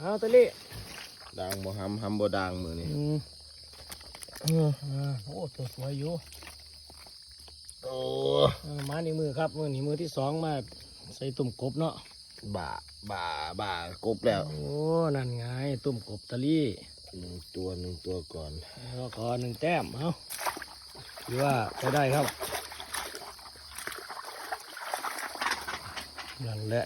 เอาตะลี่ดังบ่หำหำบ่ดังมือนี่อืมเออเออโอ้ตัวสวยอยู่โอ้เออมาในมือครับมือนี่มือที่สองมาใส่ตุ่มกบเนาะบ่าบ่าบ่ากบแล้ว โอ้ นั่นไงตุ่มกบตะลี่หนึ่งตัวหนึ่งตัวก่อนแล้วก็หนึ่งแต้มเอาถือว่าไปได้ครับนั่นแหละ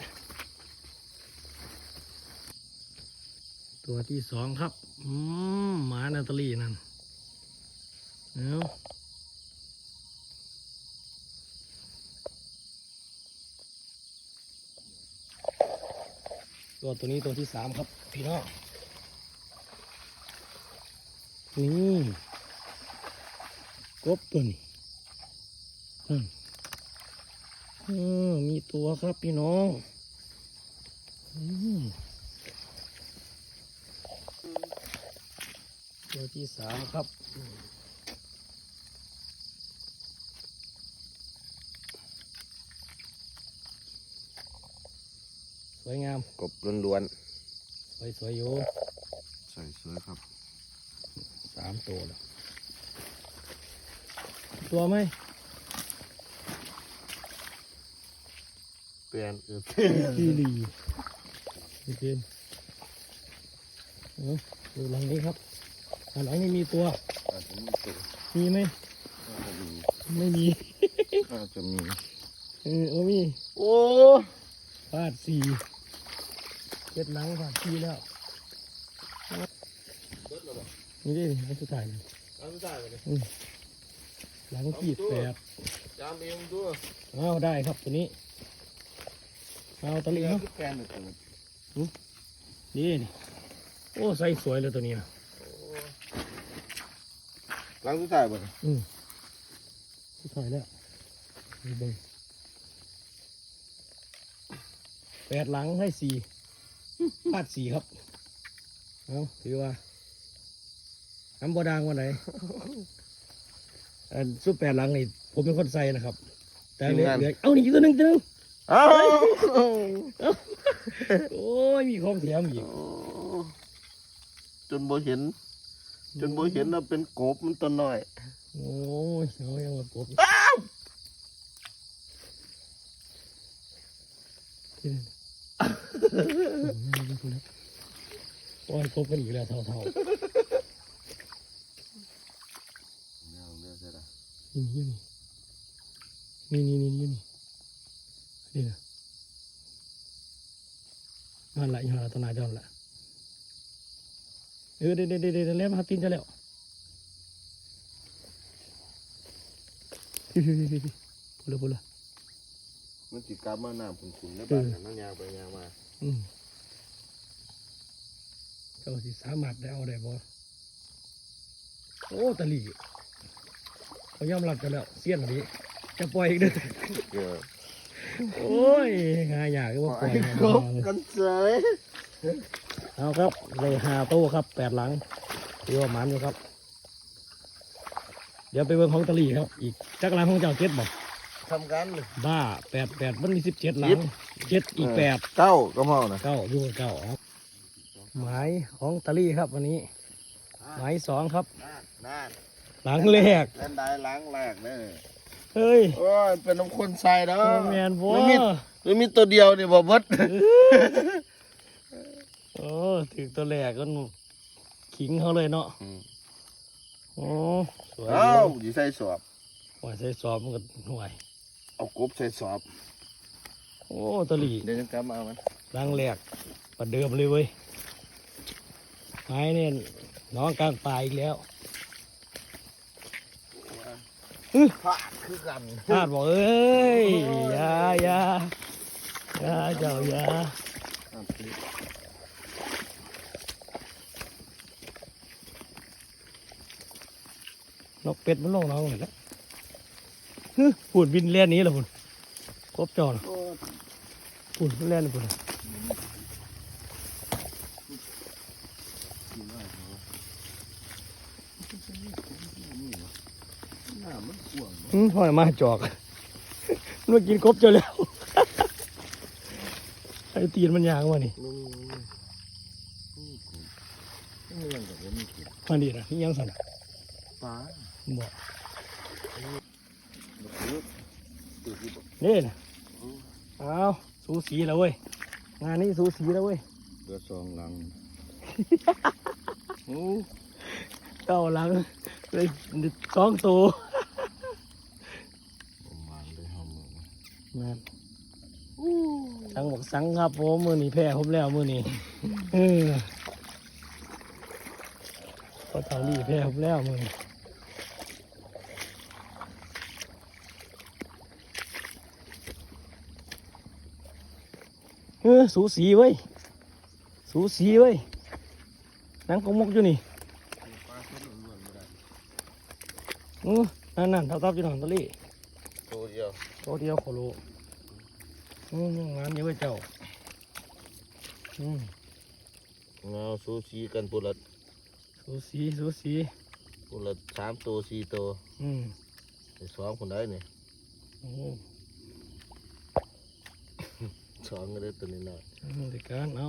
ตัวที่สองครับ อืมหมานาตาลีนั่นเอาตัวตัวนี้ตัวที่สามครับ พี่น้องนี่กบตัวนี้อืมมีตัวครับพี่น้อง อืม ตัวที่สามครับสวยงามกบล้วนสวยสวยอยู่ๆใส่สวยครับสามตัวแล้วตัวไหมเปลี่ยนเออพี่ลีโอเคเอาดูหลังนี้ครับ อันหลังไม่มีตัวอาจจะมีตัวมีไหมน่าจะมีไม่มีน่าจะมีเออโอ้มีโอ้ฟาดสี่เจ็ดหลังฟาดสี่แล้วนี่ดิอันสุดท้ายนี่เอาไม่ได้เลยหลังขีดแปดจามเองด้วยเอาได้ครับตัวนี้เอาตะลิงครับแกนหนึ่งตัวนี่นี่โอ้ใส่สวยเลยตัวนี้นะ ล้างสุดท้ายบ่เนี่ยอืมสุดท้ายแล้วนี่เบิ่งแปดหลังให้สี่พลาดสี่ครับเอาถือว่าน้ำบดางวันไหนอันซุปแปดหลังนี่ผมเป็นคนใส่นะครับ แต่เหลือเหลือเอานี่อีกตัวหนึ่งตัวหนึ่งอ้าวโอ้ยมีของแถมอีกจนบ่เห็น จนบ่เห็นว่าเป็นกบมันตัวน้อย โอ้ยเอายังมากบโอ้ยกบกันอีกแล้วเท่าเอาเรื่องใช่ละๆนี่นี่นี่นี่นี่นี่นี่นะนั่นแหละยังหาตัวไหนายเจ้านั่นแหละ เออเดี๋ยวเดี๋ยวเดี๋ยวเดี๋ยวแล้วมาตีนจะแล้วพูดเลยพูดเลยมันสิกลับมาหน้าคุณๆแล้วบ้านน่ะมันยางไปยางมาอืมเจ้าสิสามารถได้เอาได้บ่โอ้ตะลี่เขายอมรับกันแล้วเสี้ยนนี้จะปล่อยอีกเด้อเดี๋ยวโอ้ยงายากก็ว่าปล่อยกันเสย เอาครับเลยหาโต้ครับแปดหลังที่ว่าหมันอยู่ครับ เดี๋ยวไปเบิ่งของตะลีครับ อีกจักรหลังของเจ้าเจ็ดบอกทำกันบ้าแปดแปดมันมีสิบเจ็ดหลัสิงบเจ็ดอีกแปดเก้าก็พอนะเก้าอยู่กับเก้าครับหมายของตะลี่ครับวันนี้ หมายสองครับนั่นนั่นหลังแรกเล่นได้ล้างแรกเลยเฮ้ยโอ้ยเป็นน้ำข้นใส่เด้อแมนบัวหรือมีหรือมีตัวเดียวนี่บ่เบิดโอ้ ถึงตัวแรกก็ขิงเขาเลยเนาะโอ้สวยเอ้าสิใส่สอบหวยใส่สอบมันก็ห่วย เอากบใส่สอบโอ้ตะลี่เดี๋ยวจะกลับมาเอามันหลังแรกประเดิมเลยเว้ยหมายเนี่ยน้องกลางป่าอีกแล้วพลาดคือกันพลาดบอกเอ้ยอยาอยาอยาเจ้าอยา นกเป็ดมันลงน้องเลยแล้วฮึพูดบินเล่นหนี้เหรอพุ่นครบจอนะโอ้ยพุ่นมันเล่นพุ่นน่ะอืมหอยมาจอกมันมากินครบเจอแล้วไอ้ตีนมันยางวะนี่มึงไม่ยังกับผมมีกินมาดีนะที่ยังสั่น ปลาบอกบักเลือกตัวที่บอกนี่นะเอาสูสีแล้วเว้ย งานนี้สูสีแล้วเว้ยเดือสองหลังโอ้เก้าหลังเลยสองตัวประมาณได้ห้าหมื่นนั่นสังบอกสังครับผมมือนี้แพ้ผมแล้วมือนี้เออพอเท่านี้แพ้ผมแล้วมือนี้ เออสูสีเว้ย สูสีเว้ยหนังกงมกอยู่นี่ปลาตัวล้วนๆไม่ได้เออนั่นนั่นเท่ากับอยู่หนังตะลี่ตัวเดียวตัวเดียวโคโลอืมงานเยอะเว้ยเจ้าอืมเงาซูซีกันปุละสูสีสูสีปุละสามตัวสี่ตัวอืมไอ้สองคนได้เนี่ยโอ้ สองก็ได้ตัวนี้หน่อยอืมเด็กการเอา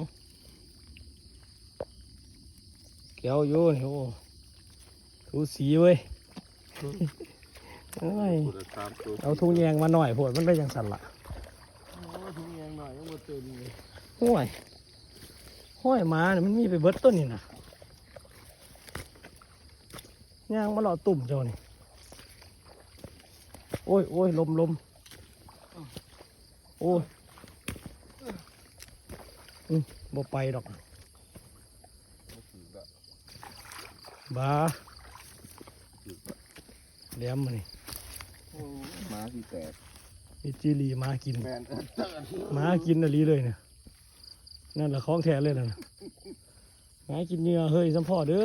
แก้วโยนโอ้สูสีเว้ยเอ้ยปุละสามตัวเอาทุ่งแยงมาหน่อยโพดมันได้ยังสั่นละโอ้ทุ่งแยงหน่อยยังมาเต็มเลยห้วยห้วยหมาเนี่ยมันมีไปเบิดต้นนี่นะย่างมาหล่อตุ่มเจ้านี่โอ้ยโอ้ยลมลมโอ้ยอืม บ่ไปดอกไม่ถือละบาถือละแหลมมานี่โอ้หมาที่แตกมีจีรีมากินแมนมากินอะไรเลยเนี่ยนั่นแหละของแท้เลยนะมากินเหงื่อเฮ้ยสัมพ่อเด้อ